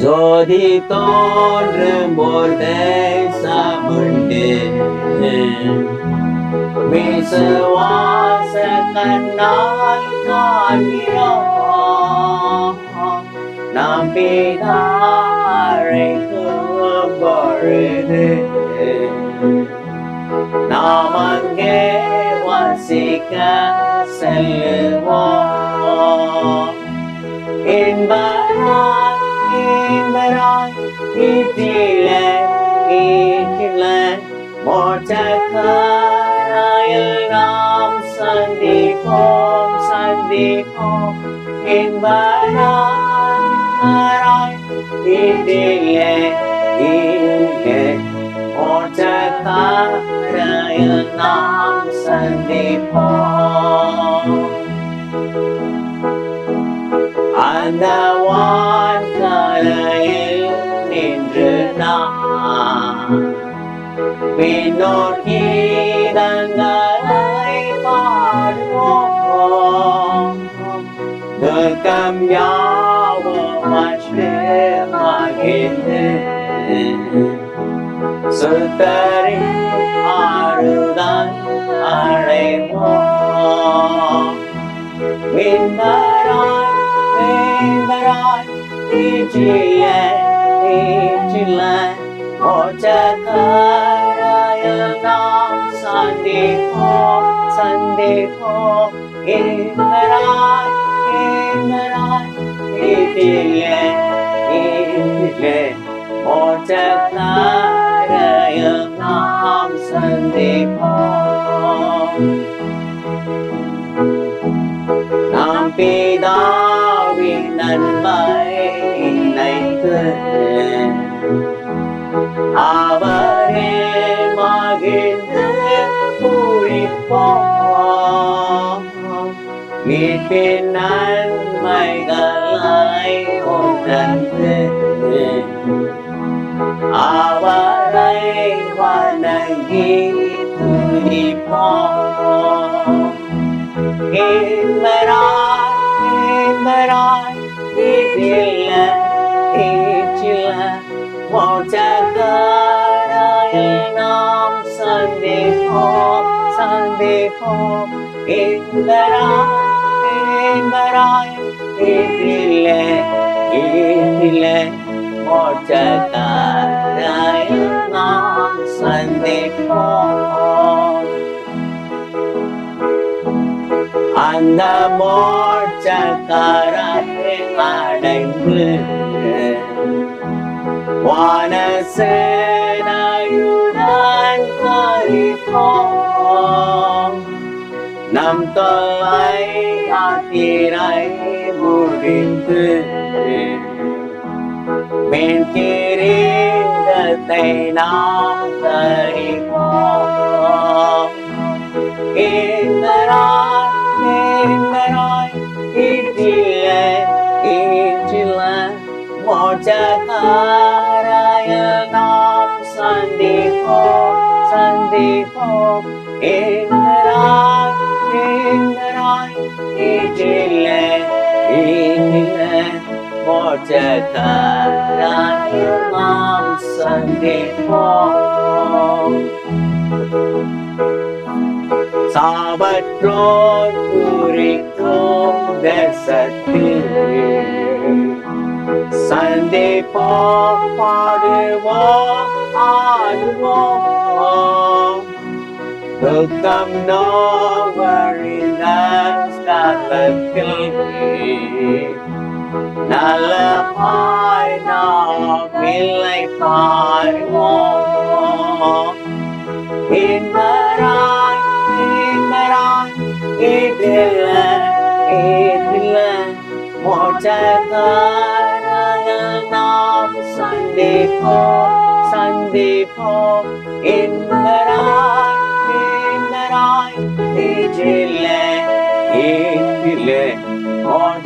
ஜோதி தோன்றும் போர் தேசமுண்டு விசுவாச கண்ணால் காண்கிறோம் நாம் பிதாழைக்கும் பொழுது நாம் அங்கே வசிக்க செல்லுவோம். என்பராய் வீட்டில வீட்டில மோட்சக்காராயில் நாம் சந்திப்போம் சந்திப்போம். என்பராய் வீட்டில வீட்டில மோட்சக்காராயில் நாம் சந்திப்போம். அந்த வா Ve nur gidenlere parlıyor Dökem yavrum aşkıma gitti Sözleri ağrıdan arıyor Vindaran, vindaran, içiye, içilen மோட்சக்காராயில் நாம் சந்திப்போம் சந்திப்போம் இன்பராய் இன்பராய் வீட்டில வீட்டில மோட்சக்காராயில் நாம் சந்திப்போம் நாம் பிதாவின் நன்மை நினைத்து அவரே மகிழ்ந்து பூரிப்போம் மீட்பின் நன்மைகளை உணர்ந்து அவரை வணங்கி துதிப்போம் Inmerai, Mochakarayil Nam Sandipom, Sandipom, Inmerai, Inmerai, Itila, Itila, Mochakarayil Nam Sandipom. அந்த மோட்சக்காரரை அடைந்து Bwana sena yunan karikom Nam tolai atirai mudin tuti Men kiri datai nam karikom Indarai, indarai, idile, idile, mojakai சந்திப்போம் சந்திப்போம் இந்தராய் இந்தராய் இட்டில இட்டில மோட்சக்காராய நாம் சந்திப்போம் சாவற்றோர் குறிக்கும் தேசத்தில் சந்திப்போம் பாடுவோம். ஆடுவோம் துக்கம் நோவழிந்த ஸ்தலத்தில் நல்ல பாய் நாம் இல்லை பாருவோம் இன்பராய் இன்பராய் இதில்ல இதில்ல மோட்சக்காரக நாம் சந்திப்போம் the palm in the right, in the right, the the le, on